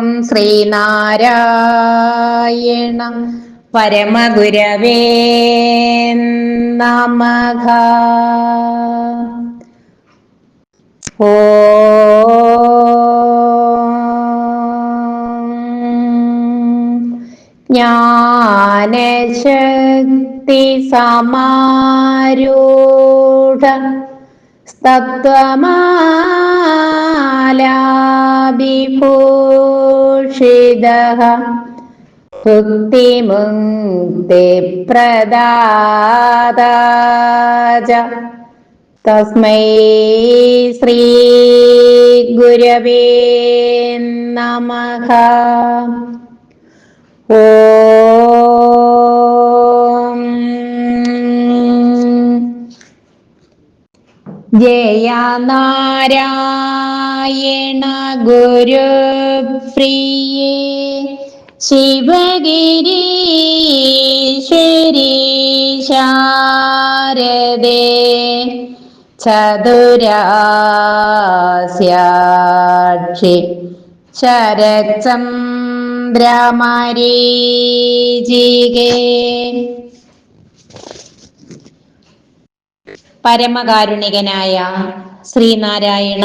ഓം ശ്രീനാരായണ. പരമഗുരവേ നമഃ. ഓ. ജ്ഞാനശക്തി സമാരൂഢ തത്വമാലാഭിഭൂഷിതഃ ഭുക്തിമുക്തിപ്രദാത തസ്മൈ ശ്രീ ഗുരവേ നമഃ. ഓം. ജയ നാരായണ ഗുരു പ്രിയ ശിവഗിരീശ്വരി ശാരദേ ചതുരാസ്യാക്ഷി ശരചന്ദ്രമരീചികേ പരമകാരുണികനായ ശ്രീനാരായണ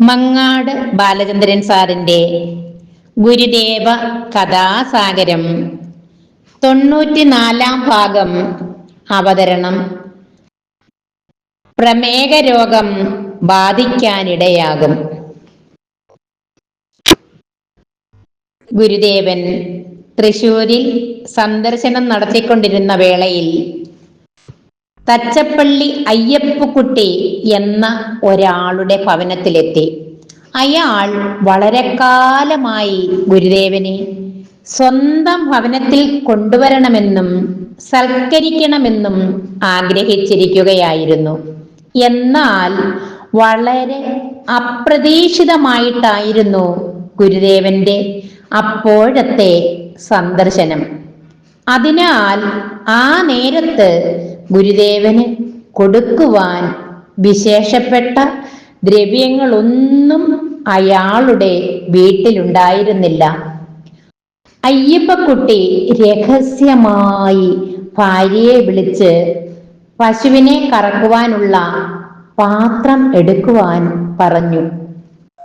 മങ്ങാട് ബാലചന്ദ്രൻ സാറിന്റെ ഗുരുദേവ കഥാസാഗരം. തൊണ്ണൂറ്റിനാലാം ഭാഗം. അവതരണം. പ്രമേഹ രോഗം ബാധിക്കാനിടയാകും. ഗുരുദേവൻ തൃശൂരിൽ സന്ദർശനം നടത്തിക്കൊണ്ടിരുന്ന വേളയിൽ തച്ചപ്പള്ളി അയ്യപ്പുക്കുട്ടി എന്ന ഒരാളുടെ ഭവനത്തിലെത്തി. അയാൾ വളരെ കാലമായി ഗുരുദേവനെ സ്വന്തം ഭവനത്തിൽ കൊണ്ടുവരണമെന്നും സൽക്കരിക്കണമെന്നും ആഗ്രഹിച്ചിരിക്കുകയായിരുന്നു. എന്നാൽ വളരെ അപ്രതീക്ഷിതമായിട്ടായിരുന്നു ഗുരുദേവന്റെ അപ്പോഴത്തെ സന്ദർശനം. അതിനാൽ ആ നേരത്ത് ഗുരുദേവന് കൊടുക്കുവാൻ വിശേഷപ്പെട്ട ദ്രവ്യങ്ങളൊന്നും അയാളുടെ വീട്ടിലുണ്ടായിരുന്നില്ല. അയ്യപ്പക്കുട്ടി രഹസ്യമായി ഭാര്യയെ വിളിച്ച് പശുവിനെ കറക്കുവാനുള്ള പാത്രം എടുക്കുവാൻ പറഞ്ഞു.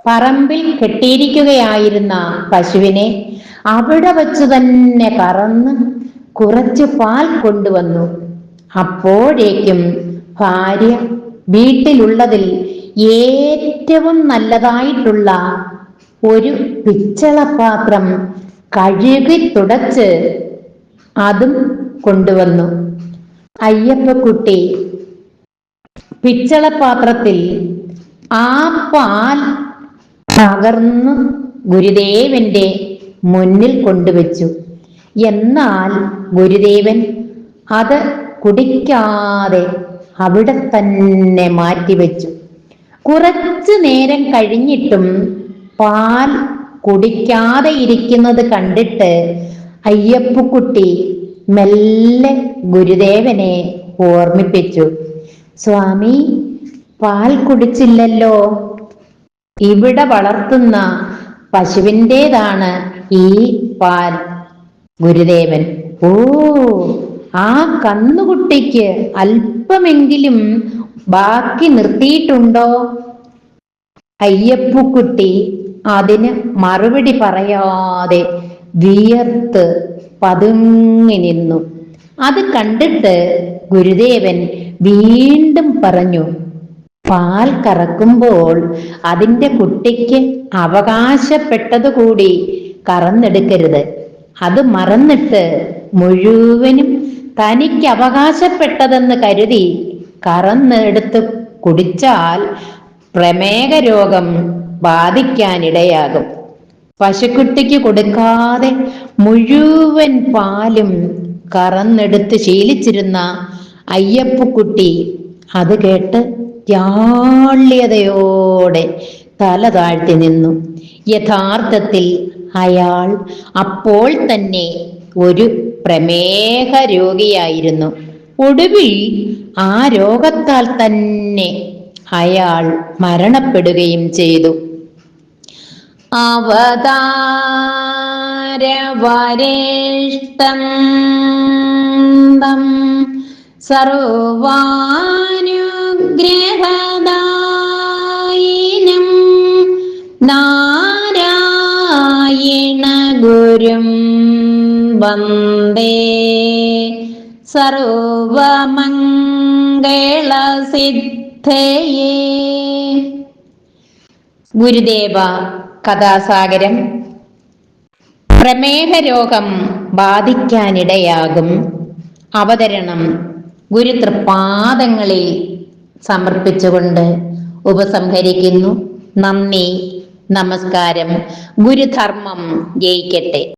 പറമ്പിൽ കെട്ടിയിരിക്കുകയായിരുന്ന പശുവിനെ അവിടെ വച്ചു തന്നെ കറന്ന് കുറച്ച് പാൽ കൊണ്ടുവന്നു. അപ്പോഴേക്കും ഭാര്യ വീട്ടിലുള്ളതിൽ ഏറ്റവും നല്ലതായിട്ടുള്ള ഒരു പിച്ചളപാത്രം കഴുകി തുടച്ച് അതും കൊണ്ടുവന്നു. അയ്യപ്പക്കുട്ടി പിച്ചളപാത്രത്തിൽ ആ പാൽ പകർന്നു ഗുരുദേവന്റെ മുന്നിൽ കൊണ്ടുവച്ചു. എന്നാൽ ഗുരുദേവൻ അത് കുടിക്കാതെ അവിടെ തന്നെ മാറ്റിവെച്ചു. കുറച്ചു നേരം കഴിഞ്ഞിട്ടും പാൽ കുടിക്കാതെ ഇരിക്കുന്നത് കണ്ടിട്ട് അയ്യപ്പുക്കുട്ടി മെല്ലെ ഗുരുദേവനെ ഓർമ്മിപ്പിച്ചു. സ്വാമി പാൽ കുടിച്ചില്ലല്ലോ. ഇവിടെ വളർത്തുന്ന പശുവിന്റെതാണ് ഈ പാൽ ഗുരുദേവൻ. ഓ ആ കന്നുകുട്ടിക്ക് അല്പമെങ്കിലും ബാക്കി നിർത്തിയിട്ടുണ്ടോ? അയ്യപ്പുക്കുട്ടി അതിന് മറുപടി പറയാതെ വിയർത്ത് പതുങ്ങി നിന്നു. അത് കണ്ടിട്ട് ഗുരുദേവൻ വീണ്ടും പറഞ്ഞു പാൽ കറക്കുമ്പോൾ അതിന്റെ കുട്ടിക്ക് അവകാശപ്പെട്ടതുകൂടി കറന്നെടുക്കരുത്. അത് മറന്നിട്ട് മുഴുവനും തനിക്ക് അവകാശപ്പെട്ടതെന്ന് കരുതി കറന്നെടുത്ത് കുടിച്ചാൽ പ്രമേഹ രോഗം ബാധിക്കാനിടയാകും. പശുക്കുട്ടിക്ക് കൊടുക്കാതെ മുഴുവൻ പാലും കറന്നെടുത്ത് ശീലിച്ചിരുന്ന അയ്യപ്പക്കുട്ടി അത് കേട്ട് ജാള്യതയോടെ തല താഴ്ത്തി നിന്നു. യഥാർത്ഥത്തിൽ അയാൾ അപ്പോൾ തന്നെ ഒരു പ്രമേഹ രോഗിയായിരുന്നു ഒടുവിൽ ആ രോഗത്താൽ തന്നെ അയാൾ മരണപ്പെടുകയും ചെയ്തു. അവതാരവരേഷ്ടം സർവാനുഗ്രഹദായിനം നാരായണ ഗുരും വന്ദേ. സർവമംഗളസിദ്ധയേ. ഗുരുദേവ കഥാസാഗരം. പ്രമേഹ രോഗം ബാധിക്കാനിടയാകും. അവതരണം ഗുരു തൃപ്പാദങ്ങളിൽ സമർപ്പിച്ചുകൊണ്ട് ഉപസംഹരിക്കുന്നു. നന്ദി നമസ്കാരം. ഗുരുധർമ്മം ജയിക്കട്ടെ.